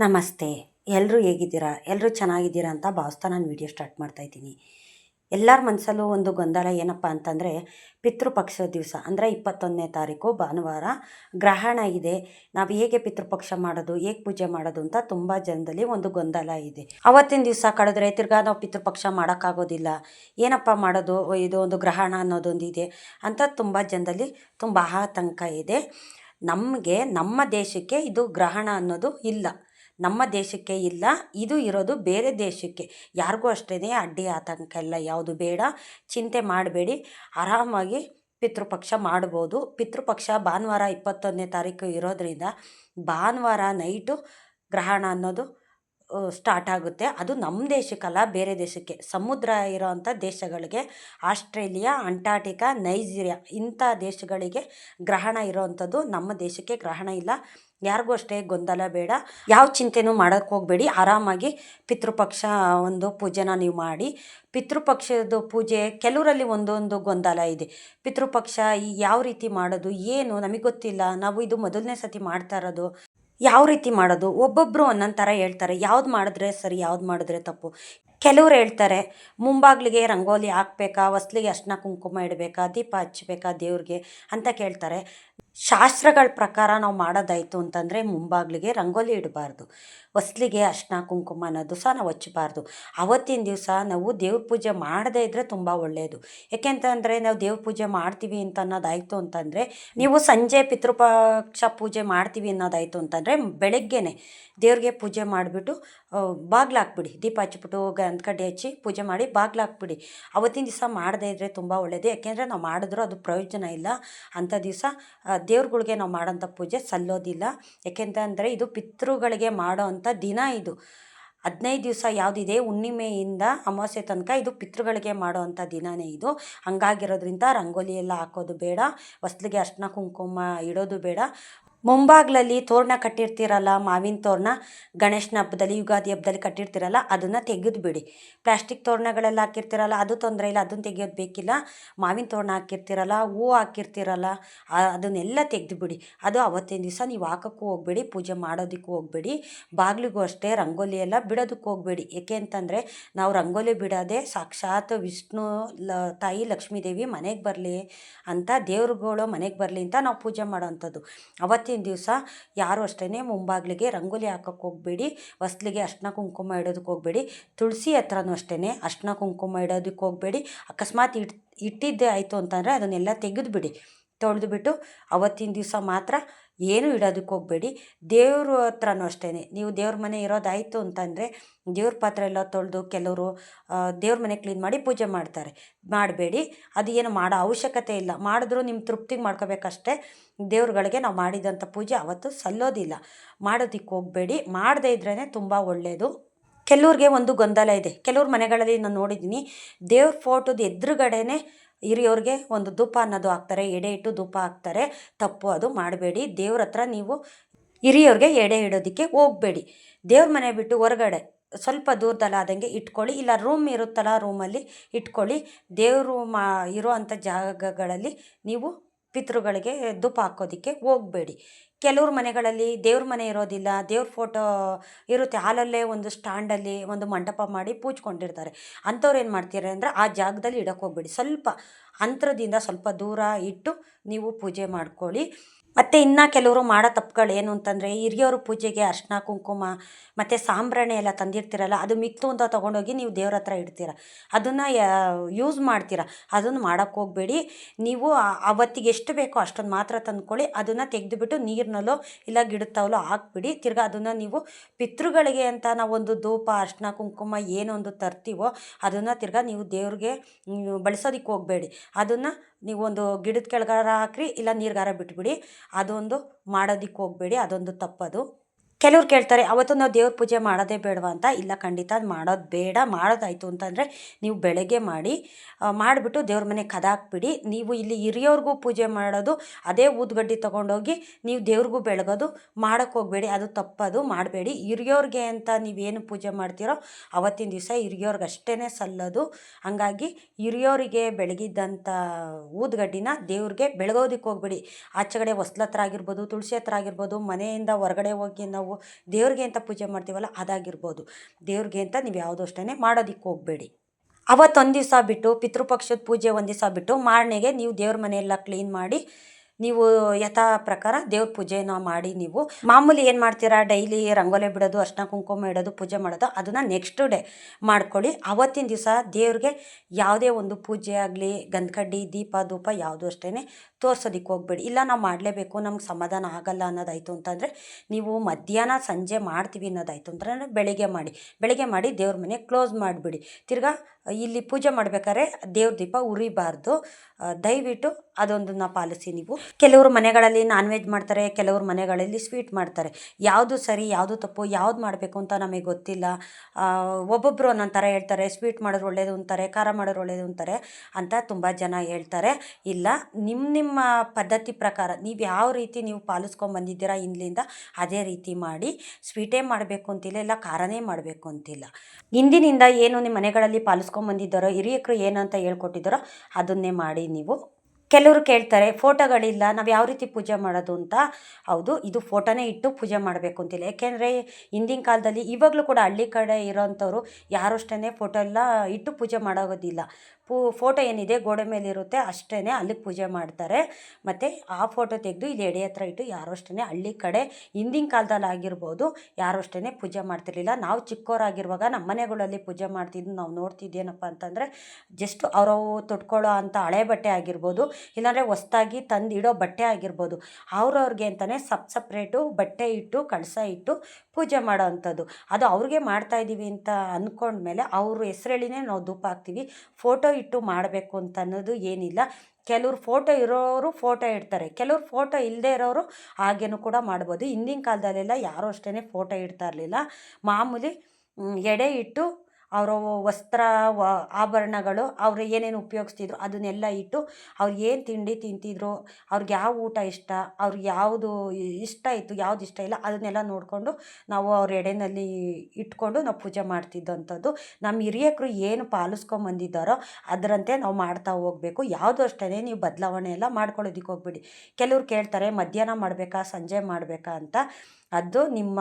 ನಮಸ್ತೆ. ಎಲ್ಲರೂ ಹೇಗಿದ್ದೀರಾ? ಎಲ್ಲರೂ ಚೆನ್ನಾಗಿದ್ದೀರಾ ಅಂತ ಭಾವಿಸ್ತಾ ನಾನು ವಿಡಿಯೋ ಸ್ಟಾರ್ಟ್ ಮಾಡ್ತಾ ಇದ್ದೀನಿ. ಎಲ್ಲರ ಮನಸ್ಸಲ್ಲೂ ಒಂದು ಗೊಂದಲ ಏನಪ್ಪ ಅಂತಂದರೆ, ಪಿತೃಪಕ್ಷ ದಿವಸ, ಅಂದರೆ ಇಪ್ಪತ್ತೊಂದನೇ ತಾರೀಕು ಭಾನುವಾರ ಗ್ರಹಣ ಇದೆ. ನಾವು ಹೇಗೆ ಪಿತೃಪಕ್ಷ ಮಾಡೋದು, ಹೇಗೆ ಪೂಜೆ ಮಾಡೋದು ಅಂತ ತುಂಬ ಜನದಲ್ಲಿ ಒಂದು ಗೊಂದಲ ಇದೆ. ಅವತ್ತಿನ ದಿವಸ ಕಳೆದ್ರೆ ತಿರ್ಗಾ ನಾವು ಪಿತೃಪಕ್ಷ ಮಾಡೋಕ್ಕಾಗೋದಿಲ್ಲ. ಏನಪ್ಪ ಮಾಡೋದು ಇದು ಒಂದು ಗ್ರಹಣ ಅನ್ನೋದೊಂದು ಇದೆ ಅಂತ ತುಂಬ ಜನದಲ್ಲಿ ತುಂಬ ಆತಂಕ ಇದೆ. ನಮಗೆ, ನಮ್ಮ ದೇಶಕ್ಕೆ ಇದು ಗ್ರಹಣ ಅನ್ನೋದು ಇಲ್ಲ. ನಮ್ಮ ದೇಶಕ್ಕೆ ಇಲ್ಲ, ಇದು ಇರೋದು ಬೇರೆ ದೇಶಕ್ಕೆ. ಯಾರಿಗೂ ಅಷ್ಟೇ ಅಡ್ಡಿ ಆತಂಕ ಇಲ್ಲ, ಯಾವುದು ಬೇಡ, ಚಿಂತೆ ಮಾಡಬೇಡಿ. ಆರಾಮಾಗಿ ಪಿತೃಪಕ್ಷ ಮಾಡ್ಬೋದು. ಪಿತೃಪಕ್ಷ ಭಾನುವಾರ ಇಪ್ಪತ್ತೊಂದನೇ ತಾರೀಕು ಇರೋದರಿಂದ ಭಾನುವಾರ ನೈಟು ಗ್ರಹಣ ಅನ್ನೋದು ಸ್ಟಾರ್ಟ್ ಆಗುತ್ತೆ. ಅದು ನಮ್ಮ ದೇಶಕ್ಕಲ್ಲ, ಬೇರೆ ದೇಶಕ್ಕೆ. ಸಮುದ್ರ ಇರೋವಂಥ ದೇಶಗಳಿಗೆ, ಆಸ್ಟ್ರೇಲಿಯಾ, ಅಂಟಾರ್ಟಿಕಾ, ನೈಜೀರಿಯಾ ಇಂಥ ದೇಶಗಳಿಗೆ ಗ್ರಹಣ ಇರೋವಂಥದ್ದು ನಮ್ಮ ದೇಶಕ್ಕೆ ಗ್ರಹಣ ಇಲ್ಲ. ಯಾರಿಗೂ ಅಷ್ಟೇ ಗೊಂದಲ ಬೇಡ. ಯಾವ ಚಿಂತೆನೂ ಮಾಡೋಕ್ಕೆ ಹೋಗಬೇಡಿ. ಆರಾಮಾಗಿ ಪಿತೃಪಕ್ಷ ಒಂದು ಪೂಜೆನ ನೀವು ಮಾಡಿ. ಪಿತೃಪಕ್ಷದ ಪೂಜೆ ಕೆಲವರಲ್ಲಿ ಒಂದೊಂದು ಗೊಂದಲ ಇದೆ. ಪಿತೃಪಕ್ಷ ಯಾವ ರೀತಿ ಮಾಡೋದು, ಏನು? ನಮಗೆ ಗೊತ್ತಿಲ್ಲ. ನಾವು ಇದು ಮೊದಲನೇ ಸತಿ ಮಾಡ್ತಾ ಇರೋದು. ಯಾವ ರೀತಿ ಮಾಡೋದು? ಒಬ್ಬೊಬ್ಬರು ಒಂದೊಂದು ಥರ ಹೇಳ್ತಾರೆ. ಯಾವ್ದು ಮಾಡಿದ್ರೆ ಸರಿ, ಯಾವ್ದು ಮಾಡಿದ್ರೆ ತಪ್ಪು. ಕೆಲವ್ರು ಹೇಳ್ತಾರೆ, ಮುಂಬಾಗಿಲಿಗೆ ರಂಗೋಲಿ ಹಾಕ್ಬೇಕಾ? ಹೊಸ್ಲಿಗೆ ಅರ್ಶಿನ ಕುಂಕುಮ ಇಡಬೇಕಾ? ದೀಪ ಹಚ್ಬೇಕಾ ದೇವ್ರಿಗೆ? ಅಂತ ಕೇಳ್ತಾರೆ. ಶಾಸ್ತ್ರಗಳ ಪ್ರಕಾರ ನಾವು ಮಾಡೋದಾಯಿತು ಅಂತಂದರೆ ಮುಂಬಾಗಿಲಿಗೆ ರಂಗೋಲಿ ಇಡಬಾರ್ದು. ಹೊಸ್ಲಿಗೆ ಅರ್ಶಿನ ಕುಂಕುಮ ಅನ್ನೋದು ಸಹ ನಾವು ಹಚ್ಚಬಾರ್ದು. ಅವತ್ತಿನ ದಿವಸ ನಾವು ದೇವ್ರ ಪೂಜೆ ಮಾಡದೇ ಇದ್ದರೆ ತುಂಬ ಒಳ್ಳೆಯದು ಯಾಕೆಂತಂದರೆ ನಾವು ದೇವ್ರ ಪೂಜೆ ಮಾಡ್ತೀವಿ ಅಂತ ಅನ್ನೋದಾಯಿತು ಅಂತಂದರೆ ನೀವು ಸಂಜೆ ಪಿತೃಪಕ್ಷ ಪೂಜೆ ಮಾಡ್ತೀವಿ ಅನ್ನೋದಾಯಿತು ಅಂತಂದರೆ ಬೆಳಗ್ಗೆನೆ ದೇವ್ರಿಗೆ ಪೂಜೆ ಮಾಡಿಬಿಟ್ಟು ಬಾಗ್ಲು ಹಾಕ್ಬಿಡಿ. ದೀಪ ಹಚ್ಚಿಬಿಟ್ಟು ಗಂಧಕಡ್ಡಿ ಹಚ್ಚಿ ಪೂಜೆ ಮಾಡಿ ಬಾಗ್ಲು ಹಾಕ್ಬಿಡಿ. ಅವತ್ತಿನ ದಿವಸ ಮಾಡದೇ ಇದ್ದರೆ ತುಂಬ ಒಳ್ಳೆಯದು ಯಾಕೆಂದರೆ ನಾವು ಮಾಡಿದ್ರೂ ಅದು ಪ್ರಯೋಜನ ಇಲ್ಲ. ಅಂಥ ದಿವಸ ದೇವ್ರುಗಳ್ಗೆ ನಾವು ಮಾಡೋಂಥ ಪೂಜೆ ಸಲ್ಲೋದಿಲ್ಲ. ಯಾಕೆಂತಂದರೆ ಇದು ಪಿತೃಗಳಿಗೆ ಮಾಡೋ ಅಂಥ ದಿನ ಇದು. ಹದಿನೈದು ದಿವಸ ಯಾವುದಿದೆ? ಹುಣ್ಣಿಮೆಯಿಂದ ಅಮಾವಾಸ್ಯೆ ತನಕ ಇದು ಪಿತೃಗಳಿಗೆ ಮಾಡೋವಂಥ ದಿನವೇ ಇದು. ಹಂಗಾಗಿರೋದ್ರಿಂದ ರಂಗೋಲಿ ಎಲ್ಲ ಹಾಕೋದು ಬೇಡ. ಹೊಸ್ಲಿಗೆ ಅರ್ಶಿನ ಕುಂಕುಮ ಇಡೋದು ಬೇಡ. ಮುಂಬಾಗ್ಲಲ್ಲಿ ತೋರಣ ಕಟ್ಟಿರ್ತೀರಲ್ಲ, ಮಾವಿನ ತೋರಣ, ಗಣೇಶನ ಹಬ್ಬದಲ್ಲಿ, ಯುಗಾದಿ ಹಬ್ಬದಲ್ಲಿ ಕಟ್ಟಿರ್ತೀರಲ್ಲ, ಅದನ್ನು ತೆಗೆದು ಬಿಡಿ ಪ್ಲಾಸ್ಟಿಕ್ ತೋರಣಗಳೆಲ್ಲ ಹಾಕಿರ್ತೀರಲ್ಲ, ಅದು ತೊಂದರೆ ಇಲ್ಲ, ಅದನ್ನು ತೆಗೆಯೋದು ಬೇಕಿಲ್ಲ. ಮಾವಿನ ತೋರಣ ಹಾಕಿರ್ತೀರಲ್ಲ ಹೂವು ಹಾಕಿರ್ತೀರಲ್ಲ ಅದನ್ನೆಲ್ಲ ತೆಗೆದು ಬಿಡಿ ಅದು ಅವತ್ತಿನ ದಿವಸ ನೀವು ಹಾಕೋಕ್ಕೂ ಹೋಗಬೇಡಿ, ಪೂಜೆ ಮಾಡೋದಕ್ಕೂ ಹೋಗಬೇಡಿ, ಬಾಗಿಲಿಗೂ ಅಷ್ಟೇ, ರಂಗೋಲಿ ಎಲ್ಲ ಬಿಡೋದಕ್ಕೆ ಹೋಗಬೇಡಿ. ಏಕೆ ಅಂತಂದರೆ, ನಾವು ರಂಗೋಲಿ ಬಿಡೋದೆ ಸಾಕ್ಷಾತ್ ವಿಷ್ಣು, ಲ, ತಾಯಿ ಲಕ್ಷ್ಮೀದೇವಿ ಮನೆಗೆ ಬರಲಿ ಅಂತ, ದೇವ್ರುಗಳು ಮನೆಗೆ ಬರಲಿ ಅಂತ ನಾವು ಪೂಜೆ ಮಾಡೋವಂಥದ್ದು ಅವತ್ತಿನ ದಿವಸ ಯಾರು ಅಷ್ಟೇ ಮುಂಬಾಗಿಲಿಗೆ ರಂಗೋಲಿ ಹಾಕೋಕ್ಕೆ ಹೋಗಬೇಡಿ, ಹೊಸ್ಲಿಗೆ ಅರ್ಶಿನ ಕುಂಕುಮ ಇಡೋದಕ್ಕೆ ಹೋಗಬೇಡಿ, ತುಳಸಿ ಹತ್ರನೂ ಅಷ್ಟೇ ಅರ್ಶಿನ ಕುಂಕುಮ ಇಡೋದಕ್ಕೆ ಹೋಗಬೇಡಿ, ಅಕಸ್ಮಾತ್ ಇಟ್ ಇಟ್ಟಿದ್ದೇ ಆಯಿತು ಅಂತಂದರೆ ಅದನ್ನೆಲ್ಲ ತೆಗೆದುಬಿಡಿ, ತೊಳೆದುಬಿಟ್ಟು ಅವತ್ತಿನ ದಿವಸ ಮಾತ್ರ ಏನು ಇಡೋದಕ್ಕೆ ಹೋಗಬೇಡಿ. ದೇವ್ರ ಹತ್ರನೂ ಅಷ್ಟೇ ನೀವು ದೇವ್ರ ಮನೆ ಇರೋದಾಯಿತು ಅಂತಂದರೆ ದೇವ್ರ ಪಾತ್ರೆ ಎಲ್ಲ ತೊಳೆದು ಕೆಲವರು ದೇವ್ರ ಮನೆ ಕ್ಲೀನ್ ಮಾಡಿ ಪೂಜೆ ಮಾಡ್ತಾರೆ. ಮಾಡಬೇಡಿ. ಅದು ಏನು ಮಾಡೋ ಅವಶ್ಯಕತೆ ಇಲ್ಲ. ಮಾಡಿದ್ರು ನಿಮ್ಮ ತೃಪ್ತಿಗೆ ಮಾಡ್ಕೋಬೇಕಷ್ಟೇ. ದೇವ್ರುಗಳಿಗೆ ನಾವು ಮಾಡಿದಂಥ ಪೂಜೆ ಅವತ್ತು ಸಲ್ಲೋದಿಲ್ಲ. ಮಾಡೋದಕ್ಕೆ ಹೋಗಬೇಡಿ. ಮಾಡದೇ ಇದ್ರೇ ತುಂಬ ಒಳ್ಳೆಯದು ಕೆಲವ್ರಿಗೆ ಒಂದು ಗೊಂದಲ ಇದೆ. ಕೆಲವ್ರ ಮನೆಗಳಲ್ಲಿ ನಾನು ನೋಡಿದ್ದೀನಿ, ದೇವ್ರ ಫೋಟೋದ ಎದುರುಗಡೆನೇ ಹಿರಿಯವ್ರಿಗೆ ಒಂದು ಧೂಪ ಅನ್ನೋದು ಹಾಕ್ತಾರೆ, ಎಡೆ ಇಟ್ಟು ಧೂಪ ಹಾಕ್ತಾರೆ. ತಪ್ಪು ಅದು ಮಾಡಬೇಡಿ. ದೇವ್ರ ಹತ್ರ ನೀವು ಹಿರಿಯವ್ರಿಗೆ ಎಡೆ ಇಡೋದಕ್ಕೆ ಹೋಗಬೇಡಿ. ದೇವ್ರ ಮನೆ ಬಿಟ್ಟು ಹೊರಗಡೆ ಸ್ವಲ್ಪ ದೂರದಲ್ಲಾದಂಗೆ ಇಟ್ಕೊಳ್ಳಿ. ಇಲ್ಲ ರೂಮ್ ಇರುತ್ತಲ್ಲ ರೂಮಲ್ಲಿ ಇಟ್ಕೊಳ್ಳಿ. ದೇವರು ಮಾ ಇರೋ ಅಂಥ ಜಾಗಗಳಲ್ಲಿ ನೀವು ಪಿತೃಗಳಿಗೆ ಧೂಪ ಹಾಕೋದಕ್ಕೆ ಹೋಗಬೇಡಿ. ಕೆಲವ್ರ ಮನೆಗಳಲ್ಲಿ ದೇವ್ರ ಮನೆ ಇರೋದಿಲ್ಲ, ದೇವ್ರ ಫೋಟೋ ಇರುತ್ತೆ. ಹಾಲಲ್ಲೇ ಒಂದು ಸ್ಟ್ಯಾಂಡಲ್ಲಿ ಒಂದು ಮಂಟಪ ಮಾಡಿ ಪೂಜ್ಕೊಂಡಿರ್ತಾರೆ. ಅಂಥವ್ರು ಏನು ಮಾಡ್ತೀರ ಅಂದರೆ ಆ ಜಾಗದಲ್ಲಿ ಇಡಕ್ಕೆ ಹೋಗ್ಬೇಡಿ. ಸ್ವಲ್ಪ ಅಂತರದಿಂದ ಸ್ವಲ್ಪ ದೂರ ಇಟ್ಟು ನೀವು ಪೂಜೆ ಮಾಡ್ಕೊಳ್ಳಿ. ಮತ್ತು ಇನ್ನು ಕೆಲವರು ಮಾಡೋ ತಪ್ಪುಗಳು ಏನು ಅಂತಂದರೆ, ಹಿರಿಯವ್ರ ಪೂಜೆಗೆ ಅರ್ಶಿನ, ಕುಂಕುಮ, ಮತ್ತು ಸಾಂಬ್ರಾಣಿ ಎಲ್ಲ ತಂದಿರ್ತೀರಲ್ಲ, ಅದು ಮಿಕ್ತು ಅಂತ ತೊಗೊಂಡೋಗಿ ನೀವು ದೇವ್ರ ಹತ್ರ ಇಡ್ತೀರ. ಅದನ್ನು ಯೂಸ್ ಮಾಡ್ತೀರ. ಅದನ್ನು ಮಾಡೋಕ್ಕೆ ಹೋಗಬೇಡಿ. ನೀವು ಅವತ್ತಿಗೆ ಎಷ್ಟು ಬೇಕೋ ಅಷ್ಟೊಂದು ಮಾತ್ರ ತಂದ್ಕೊಳ್ಳಿ. ಅದನ್ನು ತೆಗೆದುಬಿಟ್ಟು ನೀರಿನಲ್ಲೋ ಇಲ್ಲ ಗಿಡದ ತವಲೋ ಹಾಕ್ಬಿಡಿ. ತಿರ್ಗಾ ಅದನ್ನು ನೀವು ಪಿತೃಗಳಿಗೆ ಅಂತ ನಾವು ಒಂದು ಧೂಪ, ಅರ್ಶಿನ, ಕುಂಕುಮ ಏನೊಂದು ತರ್ತೀವೋ ಅದನ್ನು ತಿರ್ಗಾ ನೀವು ದೇವ್ರಿಗೆ ಬಳಸೋದಕ್ಕೆ ಹೋಗಬೇಡಿ. ಅದನ್ನು ನೀವೊಂದು ಗಿಡದ ಕೆಳಗಾರ ಹಾಕ್ರಿ, ಇಲ್ಲ ನೀರ್ಗಾರ ಬಿಟ್ಬಿಡಿ. ಅದೊಂದು ಮಾಡೋದಕ್ಕೆ ಹೋಗಬೇಡಿ. ಅದೊಂದು ತಪ್ಪದು. ಕೆಲವ್ರು ಕೇಳ್ತಾರೆ, ಅವತ್ತು ನಾವು ದೇವ್ರ ಪೂಜೆ ಮಾಡೋದೇ ಬೇಡವಾ ಅಂತ. ಇಲ್ಲ, ಖಂಡಿತ ಮಾಡೋದು ಬೇಡ, ಮಾಡೋದಾಯಿತು ಅಂತಂದರೆ ನೀವು ಬೆಳಗ್ಗೆ ಮಾಡಿ ಮಾಡಿಬಿಟ್ಟು ದೇವ್ರ ಮನೆ ಕದ ಹಾಕ್ಬಿಡಿ ನೀವು ಇಲ್ಲಿ ಹಿರಿಯವ್ರಿಗೂ ಪೂಜೆ ಮಾಡೋದು, ಅದೇ ಊದ್ಗಡ್ಡಿ ತೊಗೊಂಡೋಗಿ ನೀವು ದೇವ್ರಿಗೂ ಬೆಳಗೋದು ಮಾಡೋಕ್ಕೆ ಹೋಗಬೇಡಿ, ಅದು ತಪ್ಪದು, ಮಾಡಬೇಡಿ. ಹಿರಿಯೋರಿಗೆ ಅಂತ ನೀವೇನು ಪೂಜೆ ಮಾಡ್ತೀರೋ, ಅವತ್ತಿನ ದಿವಸ ಹಿರಿಯವ್ರಿಗೆ ಅಷ್ಟೇ ಸಲ್ಲೋದು. ಹಂಗಾಗಿ ಹಿರಿಯೋರಿಗೆ ಬೆಳಗಿದ್ದಂಥ ಊದ್ಗಡ್ಡಿನ ದೇವ್ರಿಗೆ ಬೆಳಗೋದಕ್ಕೆ ಹೋಗ್ಬೇಡಿ. ಆಚೆಗಡೆ ಹೊಸ್ಲತ್ರ ಆಗಿರ್ಬೋದು, ತುಳಸಿ ಹತ್ರ ಆಗಿರ್ಬೋದು, ಮನೆಯಿಂದ ಹೊರಗಡೆ ಹೋಗಿ ನಾವು ನಾವು ದೇವ್ರಿಗೆ ಅಂತ ಪೂಜೆ ಮಾಡ್ತೀವಲ್ಲ ಅದಾಗಿರ್ಬೋದು. ದೇವ್ರಿಗೆ ಅಂತ ನೀವು ಯಾವುದೋ ಅಷ್ಟೇ ಮಾಡೋದಕ್ಕೆ ಹೋಗಬೇಡಿ. ಅವತ್ತೊಂದು ದಿವಸ ಬಿಟ್ಟು, ಪಿತೃಪಕ್ಷದ ಪೂಜೆ ಒಂದು ದಿವಸ ಬಿಟ್ಟು ಮಾರನೆಗೆ ನೀವು ದೇವ್ರ ಮನೆಯೆಲ್ಲ ಕ್ಲೀನ್ ಮಾಡಿ, ನೀವು ಯಥಾ ಪ್ರಕಾರ ದೇವ್ರ ಪೂಜೆನ ಮಾಡಿ ನೀವು ಮಾಮೂಲಿ ಏನು ಮಾಡ್ತೀರಾ? ಡೈಲಿ ರಂಗೋಲೆ ಬಿಡೋದು, ಅರ್ಶನ ಕುಂಕುಮ ಇಡೋದು, ಪೂಜೆ ಮಾಡೋದು, ಅದನ್ನು ನೆಕ್ಸ್ಟ್ ಡೇ ಮಾಡ್ಕೊಳ್ಳಿ. ಅವತ್ತಿನ ದಿವಸ ದೇವ್ರಿಗೆ ಯಾವುದೇ ಒಂದು ಪೂಜೆ ಆಗಲಿ, ಗಂಧಕಡ್ಡಿ, ದೀಪ, ಧೂಪ ಯಾವುದು ಅಷ್ಟೇ ತೋರ್ಸೋದಕ್ಕೆ ಹೋಗ್ಬೇಡಿ. ಇಲ್ಲ, ನಾವು ಮಾಡಲೇಬೇಕು, ನಮ್ಗೆ ಸಮಾಧಾನ ಆಗಲ್ಲ ಅನ್ನೋದಾಯಿತು ಅಂತಂದರೆ ನೀವು ಮಧ್ಯಾಹ್ನ, ಸಂಜೆ ಮಾಡ್ತೀವಿ ಅನ್ನೋದಾಯಿತು ಅಂತಂದರೆ ಬೆಳಿಗ್ಗೆ ಮಾಡಿ. ಬೆಳಿಗ್ಗೆ ಮಾಡಿ ದೇವ್ರ ಮನೆ ಕ್ಲೋಸ್ ಮಾಡಿಬಿಡಿ. ತಿರ್ಗಾ, ಇಲ್ಲಿ ಪೂಜೆ ಮಾಡ್ಬೇಕಾದ್ರೆ ದೇವ್ರ ದೀಪ ಉರಿಬಾರ್ದು. ದಯವಿಟ್ಟು ಅದೊಂದನ್ನು ಪಾಲಿಸಿ ನೀವು. ಕೆಲವರು ಮನೆಗಳಲ್ಲಿ ನಾನ್ ವೆಜ್ ಮಾಡ್ತಾರೆ, ಕೆಲವರು ಮನೆಗಳಲ್ಲಿ ಸ್ವೀಟ್ ಮಾಡ್ತಾರೆ. ಯಾವುದು ಸರಿ, ಯಾವುದು ತಪ್ಪು, ಯಾವ್ದು ಮಾಡಬೇಕು ಅಂತ ನಮಗೆ ಗೊತ್ತಿಲ್ಲ. ಒಬ್ಬೊಬ್ಬರು ಒಂದೊಂದು ಥರ ಹೇಳ್ತಾರೆ ಸ್ವೀಟ್ ಮಾಡೋದು ಒಳ್ಳೇದು ಅಂತಾರೆ, ಖಾರ ಮಾಡೋರು ಒಳ್ಳೇದು ಅಂತಾರೆ ಅಂತ ತುಂಬ ಜನ ಹೇಳ್ತಾರೆ. ಇಲ್ಲ ನಿಮ್ಮ ನಿಮ್ಮ ಪದ್ಧತಿ ಪ್ರಕಾರ ನೀವು ಯಾವ ರೀತಿ ನೀವು ಪಾಲಿಸ್ಕೊಂಡು ಬಂದಿದ್ದೀರಾ ಅದೇ ರೀತಿ ಮಾಡಿ ಸ್ವೀಟೇ ಮಾಡಬೇಕು ಅಂತಿಲ್ಲ, ಇಲ್ಲ ಖಾರನೇ ಮಾಡಬೇಕು ಅಂತಿಲ್ಲ. ಇಂದಿನಿಂದ ಏನು ನಿಮ್ಮ ಮನೆಗಳಲ್ಲಿ ಪಾಲಿಸ್ಕೊಂಡು ಬಂದಿದ್ದಾರೋ ಹಿರಿಯಕರು ಏನಂತ ಹೇಳ್ಕೊಟ್ಟಿದ್ದಾರೋ ಅದನ್ನೇ ಮಾಡಿ ನೀವು. ಕೆಲವರು ಕೇಳ್ತಾರೆ, ಫೋಟೋಗಳಿಲ್ಲ, ನಾವು ಯಾವ ರೀತಿ ಪೂಜೆ ಮಾಡೋದು ಅಂತ? ಹೌದು, ಇದು ಫೋಟೋನೇ ಇಟ್ಟು ಪೂಜೆ ಮಾಡಬೇಕು ಅಂತಿಲ್ಲ. ಯಾಕೆಂದರೆ ಹಿಂದಿನ ಕಾಲದಲ್ಲಿ ಇವಾಗಲೂ ಕೂಡ ಹಳ್ಳಿ ಕಡೆ ಇರೋಂಥವ್ರು ಯಾರು ಅಷ್ಟೇ ಫೋಟೋ ಎಲ್ಲ ಇಟ್ಟು ಪೂಜೆ ಮಾಡೋಗೋದಿಲ್ಲ ಪೂ, ಫೋಟೋ ಏನಿದೆ ಗೋಡೆ ಮೇಲೆ ಇರುತ್ತೆ ಅಷ್ಟೇ ಅಲ್ಲಿಗೆ ಪೂಜೆ ಮಾಡ್ತಾರೆ. ಮತ್ತು ಆ ಫೋಟೋ ತೆಗೆದು ಇಲ್ಲಿ ಎಡೆ ಹತ್ರ ಇಟ್ಟು ಯಾರು ಅಷ್ಟೇ ಹಳ್ಳಿ ಕಡೆ ಹಿಂದಿನ ಕಾಲದಲ್ಲಿ ಆಗಿರ್ಬೋದು ಯಾರು ಅಷ್ಟೇ ಪೂಜೆ ಮಾಡ್ತಿರ್ಲಿಲ್ಲ. ನಾವು ಚಿಕ್ಕವರಾಗಿರುವಾಗ ನಮ್ಮ ಮನೆಗಳಲ್ಲಿ ಪೂಜೆ ಮಾಡ್ತಿದ್ದು ನಾವು ನೋಡ್ತಿದ್ದೇನಪ್ಪ ಅಂತಂದರೆ ಜಸ್ಟ್ ಅವರು ತೊಟ್ಕೊಳ್ಳೋ ಅಂಥ ಹಳೆ ಬಟ್ಟೆ ಆಗಿರ್ಬೋದು, ಇಲ್ಲಾಂದರೆ ಹೊಸ್ದಾಗಿ ತಂದು ಇಡೋ ಬಟ್ಟೆ ಆಗಿರ್ಬೋದು. ಅವ್ರವ್ರಿಗೆ ಅಂತಲೇ ಸಪ್ ಸಪ್ರೇಟು ಬಟ್ಟೆ ಇಟ್ಟು, ಕಳಸ ಇಟ್ಟು ಪೂಜೆ ಮಾಡೋ ಅಂಥದ್ದು. ಅದು ಅವ್ರಿಗೆ ಮಾಡ್ತಾ ಇದ್ದೀವಿ ಅಂತ ಅಂದ್ಕೊಂಡ್ಮೇಲೆ ಅವ್ರ ಹೆಸ್ರೇಳಿನೇ ನಾವು ಧೂಪ ಹಾಕ್ತೀವಿ. ಫೋಟೋ ಇಟ್ಟು ಮಾಡಬೇಕು ಅಂತ ಅನ್ನೋದು ಏನಿಲ್ಲ. ಕೆಲವ್ರು ಫೋಟೋ ಇರೋರು ಫೋಟೋ ಇಡ್ತಾರೆ. ಕೆಲವ್ರು ಫೋಟೋ ಇಲ್ಲದೆ ಇರೋರು ಹಾಗೇನೂ ಕೂಡ ಮಾಡ್ಬೋದು. ಹಿಂದಿನ ಕಾಲದಲ್ಲೆಲ್ಲ ಯಾರೂ ಅಷ್ಟೇ ಫೋಟೋ ಇಡ್ತಾ ಇರಲಿಲ್ಲ. ಮಾಮೂಲಿ ಎಡೆ ಇಟ್ಟು ಅವರ ವಸ್ತ್ರ, ವ, ಆಭರಣಗಳು ಅವರು ಏನೇನು ಉಪಯೋಗಿಸ್ತಿದ್ರು ಅದನ್ನೆಲ್ಲ ಇಟ್ಟು ಅವ್ರು ಏನು ತಿಂಡಿ ತಿಂತಿದ್ರು, ಅವ್ರಿಗೆ ಯಾವ ಊಟ ಇಷ್ಟ, ಅವ್ರಿಗೆ ಯಾವುದು ಇಷ್ಟ ಇತ್ತು, ಯಾವ್ದು ಇಷ್ಟ ಇಲ್ಲ ಅದನ್ನೆಲ್ಲ ನೋಡಿಕೊಂಡು ನಾವು ಅವ್ರ ಎಡೆನಲ್ಲಿ ಇಟ್ಕೊಂಡು ನಾವು ಪೂಜೆ ಮಾಡ್ತಿದ್ದಂಥದ್ದು. ನಮ್ಮ ಹಿರಿಯಕರು ಏನು ಪಾಲಿಸ್ಕೊಂಬಂದಿದ್ದಾರೋ ಅದರಂತೆ ನಾವು ಮಾಡ್ತಾ ಹೋಗಬೇಕು. ಯಾವುದು ಅಷ್ಟೇ ನೀವು ಬದಲಾವಣೆ ಎಲ್ಲ ಮಾಡ್ಕೊಳ್ಳೋದಕ್ಕೆ ಹೋಗ್ಬೇಡಿ. ಕೆಲವ್ರು ಕೇಳ್ತಾರೆ, ಮಧ್ಯಾಹ್ನ ಮಾಡಬೇಕಾ, ಸಂಜೆ ಮಾಡಬೇಕಾ ಅಂತ. ಅದು ನಿಮ್ಮ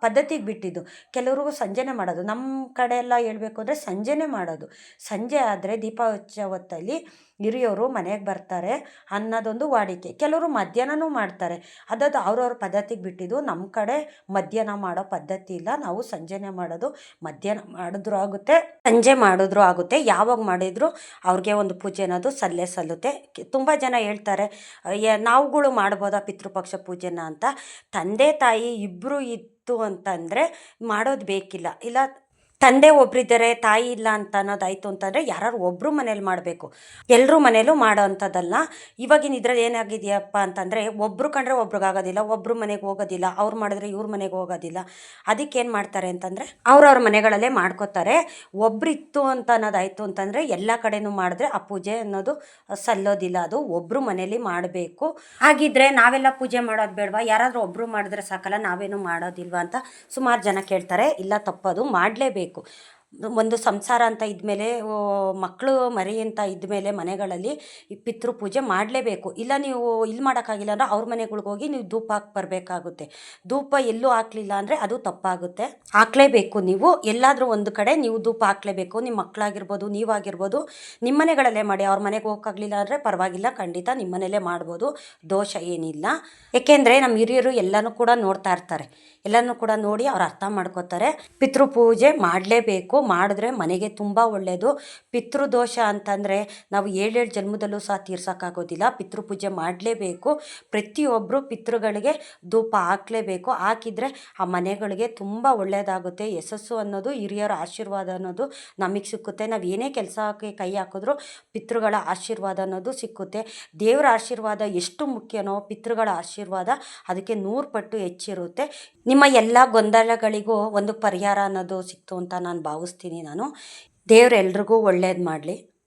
ಪದ್ಧತಿಗೆ ಬಿಟ್ಟಿದ್ದು. ಕೆಲವರು ಸಂಜೆನೆ ಮಾಡೋದು. ನಮ್ಮ ಕಡೆ ಎಲ್ಲ ಹೇಳ್ಬೇಕು ಅಂದರೆ ಸಂಜೆನೇ ಮಾಡೋದು. ಸಂಜೆ ಆದರೆ ದೀಪ ಹಚ್ಚೋ ಹೊತ್ತಲ್ಲಿ ಹಿರಿಯವರು ಮನೆಗೆ ಬರ್ತಾರೆ ಅನ್ನೋದೊಂದು ವಾಡಿಕೆ. ಕೆಲವರು ಮಧ್ಯಾಹ್ನನೂ ಮಾಡ್ತಾರೆ. ಅದದು ಅವ್ರವ್ರ ಪದ್ಧತಿಗೆ ಬಿಟ್ಟಿದ್ದು ನಮ್ಮ ಕಡೆ ಮಧ್ಯಾಹ್ನ ಮಾಡೋ ಪದ್ಧತಿ ಇಲ್ಲ. ನಾವು ಸಂಜೆನೇ ಮಾಡೋದು. ಮಧ್ಯಾಹ್ನ ಮಾಡಿದ್ರು ಆಗುತ್ತೆ ಸಂಜೆ ಮಾಡಿದ್ರು ಆಗುತ್ತೆ. ಯಾವಾಗ ಮಾಡಿದ್ರು ಅವ್ರಿಗೆ ಒಂದು ಪೂಜೆ ಅನ್ನೋದು ಸಲ್ಲೆ ಸಲ್ಲುತ್ತೆ. ತುಂಬ ಜನ ಹೇಳ್ತಾರೆ "ಅಯ್ಯ, ನಾವುಗಳು ಮಾಡ್ಬೋದಾ ಪಿತೃಪಕ್ಷ ಪೂಜೆನ? ಅಂತ. ತಂದೆ ತಾಯಿ ಇಬ್ಬರು ಇತ್ತು ಅಂತಂದರೆ ಮಾಡೋದು ಬೇಕಿಲ್ಲ. ಇಲ್ಲ ತಂದೆ ಒಬ್ಬರಿದ್ದಾರೆ ತಾಯಿ ಇಲ್ಲ ಅಂತ ಅನ್ನೋದಾಯಿತು ಅಂತಂದರೆ ಯಾರು ಒಬ್ಬರು ಮನೇಲಿ ಮಾಡಬೇಕು. ಎಲ್ಲರೂ ಮನೇಲೂ ಮಾಡೋ ಅಂಥದ್ದಲ್ಲ. ಇವಾಗಿನ ಇದ್ರಲ್ಲಿ ಏನಾಗಿದೆಯಪ್ಪ ಅಂತಂದರೆ ಒಬ್ಬರು ಕಂಡ್ರೆ ಒಬ್ರಿಗಾಗೋದಿಲ್ಲ ಒಬ್ಬರು ಮನೆಗೆ ಹೋಗೋದಿಲ್ಲ, ಅವ್ರು ಮಾಡಿದ್ರೆ ಇವ್ರ ಮನೆಗೆ ಹೋಗೋದಿಲ್ಲ. ಏನು ಮಾಡ್ತಾರೆ ಅಂತಂದರೆ ಅವ್ರವ್ರ ಮನೆಗಳಲ್ಲೇ ಮಾಡ್ಕೋತಾರೆ. ಒಬ್ರಿತ್ತು ಅಂತ ಅನ್ನೋದಾಯಿತು ಅಂತಂದರೆ ಎಲ್ಲ ಕಡೆನೂ ಮಾಡಿದ್ರೆ ಆ ಪೂಜೆ ಅನ್ನೋದು ಸಲ್ಲೋದಿಲ್ಲ. ಅದು ಒಬ್ಬರು ಮನೇಲಿ ಮಾಡಬೇಕು. ಹಾಗಿದ್ರೆ ನಾವೆಲ್ಲ ಪೂಜೆ ಮಾಡೋದು ಬೇಡವಾ? ಯಾರಾದರೂ ಒಬ್ಬರು ಮಾಡಿದ್ರೆ ಸಾಕಲ್ಲ, ನಾವೇನು ಮಾಡೋದಿಲ್ವಾ ಅಂತ ಸುಮಾರು ಜನ ಕೇಳ್ತಾರೆ. ಇಲ್ಲ ತಪ್ಪದು, ಮಾಡಲೇಬೇಕು. ಒಂದು ಸಂಸಾರ ಅಂತ ಇದ್ಮೇಲೆ ಮಕ್ಕಳು ಮರಿ ಅಂತ ಇದ್ಮೇಲೆ ಮನೆಗಳಲ್ಲಿ ಪಿತೃ ಪೂಜೆ ಮಾಡಲೇಬೇಕು. ಇಲ್ಲ ನೀವು ಇಲ್ಲಿ ಮಾಡೋಕ್ಕಾಗಿಲ್ಲ ಅಂದರೆ ಅವ್ರ ಮನೆಗಳ್ಗೆ ಹೋಗಿ ನೀವು ಧೂಪ ಹಾಕಿ ಬರಬೇಕಾಗುತ್ತೆ. ಧೂಪ ಎಲ್ಲೂ ಹಾಕಲಿಲ್ಲ ಅಂದರೆ ಅದು ತಪ್ಪಾಗುತ್ತೆ. ಹಾಕ್ಲೇಬೇಕು ನೀವು. ಎಲ್ಲಾದರೂ ಒಂದು ಕಡೆ ನೀವು ಧೂಪ ಹಾಕ್ಲೇಬೇಕು. ನಿಮ್ಮ ಮಕ್ಕಳಾಗಿರ್ಬೋದು ನೀವಾಗಿರ್ಬೋದು, ನಿಮ್ಮ ಮನೆಗಳಲ್ಲೇ ಮಾಡಿ. ಅವ್ರ ಮನೆಗೆ ಹೋಗೋಕ್ಕಾಗಲಿಲ್ಲ ಅಂದರೆ ಪರವಾಗಿಲ್ಲ, ಖಂಡಿತ ನಿಮ್ಮ ಮನೇಲೇ ಮಾಡ್ಬೋದು. ದೋಷ ಏನಿಲ್ಲ. ಏಕೆಂದರೆ ನಮ್ಮ ಹಿರಿಯರು ಎಲ್ಲನೂ ಕೂಡ ನೋಡ್ತಾ ಇರ್ತಾರೆ. ಎಲ್ಲನೂ ಕೂಡ ನೋಡಿ ಅವ್ರು ಅರ್ಥ ಮಾಡ್ಕೋತಾರೆ. ಪಿತೃ ಪೂಜೆ ಮಾಡಲೇಬೇಕು. ಮಾಡಿದ್ರೆ ಮನೆಗೆ ತುಂಬ ಒಳ್ಳೆಯದು ಪಿತೃದೋಷ ಅಂತಂದರೆ ನಾವು ಏಳೇಳು ಜನ್ಮದಲ್ಲೂ ಸಹ ತೀರ್ಸೋಕ್ಕಾಗೋದಿಲ್ಲ. ಪಿತೃ ಪೂಜೆ ಮಾಡಲೇಬೇಕು. ಪ್ರತಿಯೊಬ್ಬರು ಪಿತೃಗಳಿಗೆ ಧೂಪ ಹಾಕಲೇಬೇಕು. ಹಾಕಿದರೆ ಆ ಮನೆಗಳಿಗೆ ತುಂಬ ಒಳ್ಳೆಯದಾಗುತ್ತೆ ಯಶಸ್ಸು ಅನ್ನೋದು, ಹಿರಿಯರ ಆಶೀರ್ವಾದ ಅನ್ನೋದು ನಮಗೆ ಸಿಕ್ಕುತ್ತೆ. ನಾವು ಏನೇ ಕೆಲಸಕ್ಕೆ ಕೈ ಹಾಕಿದ್ರೂ ಪಿತೃಗಳ ಆಶೀರ್ವಾದ ಅನ್ನೋದು ಸಿಕ್ಕುತ್ತೆ. ದೇವರ ಆಶೀರ್ವಾದ ಎಷ್ಟು ಮುಖ್ಯನೋ ಪಿತೃಗಳ ಆಶೀರ್ವಾದ ಅದಕ್ಕೆ ನೂರು ಪಟ್ಟು ಹೆಚ್ಚಿರುತ್ತೆ. ನಿಮ್ಮ ಎಲ್ಲ ಗೊಂದಲಗಳಿಗೂ ಒಂದು ಪರಿಹಾರ ಅನ್ನೋದು ಸಿಕ್ತು ಅಂತ ನಾನು ಭಾವಿಸ್ತೀನಿ ನಾನು. ದೇವ್ರು ಎಲ್ರಿಗೂ ಒಳ್ಳೇದು ಮಾಡಲಿ.